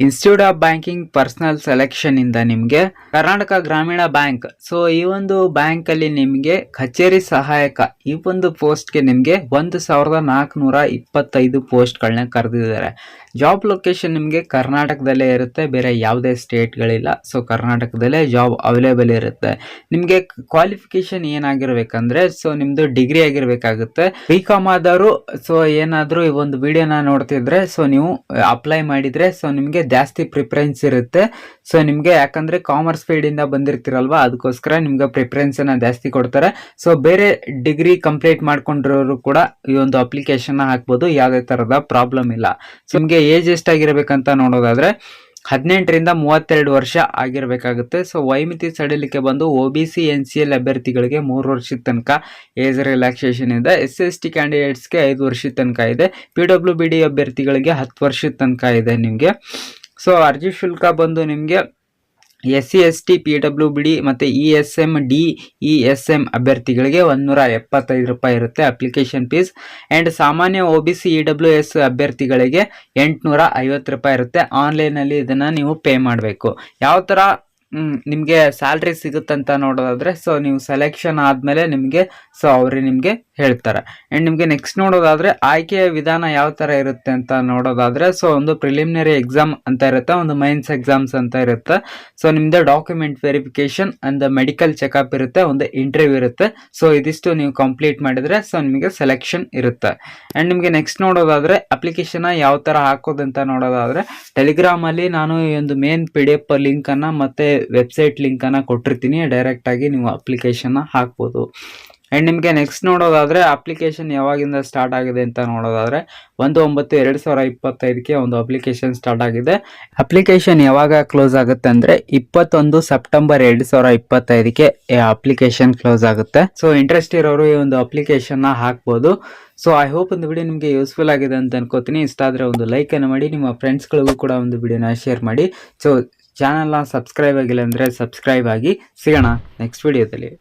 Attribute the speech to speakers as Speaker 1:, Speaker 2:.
Speaker 1: Institute of banking personnel selection ಇಂದ ನಿಮಗೆ ಕರ್ನಾಟಕ ಗ್ರಾಮೀಣ ಬ್ಯಾಂಕ್. ಸೊ ಈ ಒಂದು ಬ್ಯಾಂಕ್ ಅಲ್ಲಿ ನಿಮಗೆ ಕಚೇರಿ ಸಹಾಯಕ ಈ ಒಂದು ಪೋಸ್ಟ್ಗೆ ನಿಮಗೆ ಒಂದು ಸಾವಿರದ ನಾಲ್ಕುನೂರ ಇಪ್ಪತ್ತೈದು ಪೋಸ್ಟ್ಗಳನ್ನ ಕರೆದಿದ್ದಾರೆ. ಜಾಬ್ ಲೊಕೇಶನ್ ನಿಮಗೆ ಕರ್ನಾಟಕದಲ್ಲೇ ಇರುತ್ತೆ, ಬೇರೆ ಯಾವುದೇ ಸ್ಟೇಟ್ಗಳಿಲ್ಲ ಸೊ ಕರ್ನಾಟಕದಲ್ಲೇ ಜಾಬ್ ಅವೈಲೇಬಲ್ ಇರುತ್ತೆ. ನಿಮಗೆ ಕ್ವಾಲಿಫಿಕೇಶನ್ ಏನಾಗಿರ್ಬೇಕಂದ್ರೆ ಸೊ ನಿಮ್ಮದು ಡಿಗ್ರಿ ಆಗಿರ್ಬೇಕಾಗುತ್ತೆ. ಬಿ ಕಾಮ್ ಆದವರು ಸೊ ಏನಾದರೂ ಈ ಒಂದು ವಿಡಿಯೋನ ನೋಡ್ತಿದ್ರೆ ಸೊ ನೀವು ಅಪ್ಲೈ ಮಾಡಿದರೆ ಸೊ ನಿಮಗೆ ಜಾಸ್ತಿ ಪ್ರಿಫರೆನ್ಸ್ ಇರುತ್ತೆ. ಸೊ ನಿಮಗೆ ಯಾಕಂದ್ರೆ ಕಾಮರ್ಸ್ ಫೀಲ್ಡಿಂದ ಬಂದಿರ್ತೀರಲ್ವಾ, ಅದಕ್ಕೋಸ್ಕರ ನಿಮ್ಗೆ ಪ್ರಿಫರೆನ್ಸ್ ಅನ್ನ ಜಾಸ್ತಿ ಕೊಡ್ತಾರೆ. ಸೊ ಬೇರೆ ಡಿಗ್ರಿ ಕಂಪ್ಲೀಟ್ ಮಾಡ್ಕೊಂಡಿರೋರು ಕೂಡ ಈ ಒಂದು ಅಪ್ಲಿಕೇಶನ್ ಹಾಕ್ಬೋದು, ಯಾವುದೇ ಥರದ ಪ್ರಾಬ್ಲಮ್ ಇಲ್ಲ. ಸೊ ನಿಮಗೆ ಏಜ್ ಎಷ್ಟಾಗಿರಬೇಕಂತ ನೋಡೋದಾದ್ರೆ ಹದಿನೆಂಟರಿಂದ ಮೂವತ್ತೆರಡು ವರ್ಷ ಆಗಿರಬೇಕಾಗುತ್ತೆ. ಸೊ ವೈಮಿತಿ ಸಡಿಲಿಕೆ ಬಂದು O B C N C L ಅಭ್ಯರ್ಥಿಗಳಿಗೆ ಮೂರು ವರ್ಷದ ತನಕ ಏಜ್ ರಿಲ್ಯಾಕ್ಸೇಷನ್ ಇದೆ. ಎಸ್ ಎಸ್ ಟಿ ಕ್ಯಾಂಡಿಡೇಟ್ಸ್ಗೆ ಐದು ವರ್ಷದ ತನಕ ಇದೆ. ಪಿ ಡಬ್ಲ್ಯೂ ಬಿ ಡಿ ಅಭ್ಯರ್ಥಿಗಳಿಗೆ ಹತ್ತು ವರ್ಷದ ತನಕ ಇದೆ ನಿಮಗೆ. ಸೊ ಅರ್ಜಿ ಶುಲ್ಕ ಬಂದು ನಿಮಗೆ S C S T P W B D ಮತ್ತು E S M D, E S M ಅಭ್ಯರ್ಥಿಗಳಿಗೆ ಒಂದೂರ ಎಪ್ಪತ್ತೈದು ರೂಪಾಯಿ ಇರುತ್ತೆ ಅಪ್ಲಿಕೇಶನ್ ಫೀಸ್. ಆ್ಯಂಡ್ ಸಾಮಾನ್ಯ O B C, E W S ಅಭ್ಯರ್ಥಿಗಳಿಗೆ ಎಂಟುನೂರ ಐವತ್ತು ರೂಪಾಯಿ ಇರುತ್ತೆ. ಆನ್ಲೈನಲ್ಲಿ ಇದನ್ನು ನೀವು ಪೇ ಮಾಡಬೇಕು. ಯಾವ ಥರ ನಿಮಗೆ ಸ್ಯಾಲ್ರಿ ಸಿಗುತ್ತಂತ ನೋಡೋದಾದರೆ ಸೊ ನೀವು ಸೆಲೆಕ್ಷನ್ ಆದಮೇಲೆ ನಿಮಗೆ ಸೊ ಅವರು ನಿಮಗೆ ಹೇಳ್ತಾರೆ. ಆ್ಯಂಡ್ ನಿಮಗೆ ನೆಕ್ಸ್ಟ್ ನೋಡೋದಾದರೆ ಆಯ್ಕೆಯ ವಿಧಾನ ಯಾವ ಥರ ಇರುತ್ತೆ ಅಂತ ನೋಡೋದಾದರೆ ಸೊ ಒಂದು ಪ್ರಿಲಿಮಿನರಿ ಎಕ್ಸಾಮ್ ಅಂತ ಇರುತ್ತೆ, ಒಂದು ಮೈನ್ಸ್ ಎಕ್ಸಾಮ್ಸ್ ಅಂತ ಇರುತ್ತೆ. ಸೊ ನಿಮ್ಮದು document verification and medical checkup ಇರುತ್ತೆ, ಒಂದು ಇಂಟರ್ವ್ಯೂ ಇರುತ್ತೆ. ಸೊ ಇದಿಷ್ಟು ನೀವು ಕಂಪ್ಲೀಟ್ ಮಾಡಿದರೆ ಸೊ ನಿಮಗೆ ಸೆಲೆಕ್ಷನ್ ಇರುತ್ತೆ. ಆ್ಯಂಡ್ ನಿಮಗೆ ನೆಕ್ಸ್ಟ್ ನೋಡೋದಾದರೆ ಅಪ್ಲಿಕೇಶನ್ ಯಾವ ಥರ ಹಾಕೋದಂತ ನೋಡೋದಾದರೆ ಟೆಲಿಗ್ರಾಮಲ್ಲಿ ನಾನು ಈ ಒಂದು ಮೇನ್ ಪಿ ಡಿ ಎಫ್ ಲಿಂಕನ್ನು ಮತ್ತು ವೆಬ್ಸೈಟ್ ಲಿಂಕನ್ನು ಕೊಟ್ಟಿರ್ತೀನಿ ಡೈರೆಕ್ಟಾಗಿ ನೀವು ಅಪ್ಲಿಕೇಶನ್ನ ಹಾಕ್ಬೋದು. ಆ್ಯಂಡ್ ನಿಮಗೆ ನೆಕ್ಸ್ಟ್ ನೋಡೋದಾದರೆ ಅಪ್ಲಿಕೇಶನ್ ಯಾವಾಗಿಂದ ಸ್ಟಾರ್ಟ್ ಆಗಿದೆ ಅಂತ ನೋಡೋದಾದರೆ ಒಂದು ಒಂಬತ್ತು ಎರಡು ಸಾವಿರ ಇಪ್ಪತ್ತೈದಕ್ಕೆ ಒಂದು ಅಪ್ಲಿಕೇಶನ್ ಸ್ಟಾರ್ಟ್ ಆಗಿದೆ. ಅಪ್ಲಿಕೇಶನ್ ಯಾವಾಗ ಕ್ಲೋಸ್ ಆಗುತ್ತೆ ಅಂದರೆ ಇಪ್ಪತ್ತೊಂದು ಸೆಪ್ಟೆಂಬರ್ ಎರಡು ಸಾವಿರ ಇಪ್ಪತ್ತೈದಕ್ಕೆ ಅಪ್ಲಿಕೇಶನ್ ಕ್ಲೋಸ್ ಆಗುತ್ತೆ. ಸೊ ಇಂಟ್ರೆಸ್ಟ್ ಇರೋರು ಈ ಒಂದು ಅಪ್ಲಿಕೇಶನ್ನ ಹಾಕ್ಬೋದು. ಸೊ ಐ ಹೋಪ್ ಒಂದು ವಿಡಿಯೋ ನಿಮಗೆ ಯೂಸ್ಫುಲ್ ಆಗಿದೆ ಅಂತ ಅನ್ಕೋತೀನಿ. ಇಷ್ಟ ಆದರೆ ಒಂದು ಲೈಕನ್ನು ಮಾಡಿ, ನಿಮ್ಮ ಫ್ರೆಂಡ್ಸ್ಗಳಿಗೂ ಕೂಡ ಒಂದು ವಿಡಿಯೋನ ಶೇರ್ ಮಾಡಿ. ಸೊ ಚಾನಲ್ನ ಸಬ್ಸ್ಕ್ರೈಬ್ ಆಗಿಲ್ಲ ಅಂದರೆ ಸಬ್ಸ್ಕ್ರೈಬ್ ಆಗಿ ಸಿಗೋಣ ನೆಕ್ಸ್ಟ್ ವಿಡಿಯೋದಲ್ಲಿ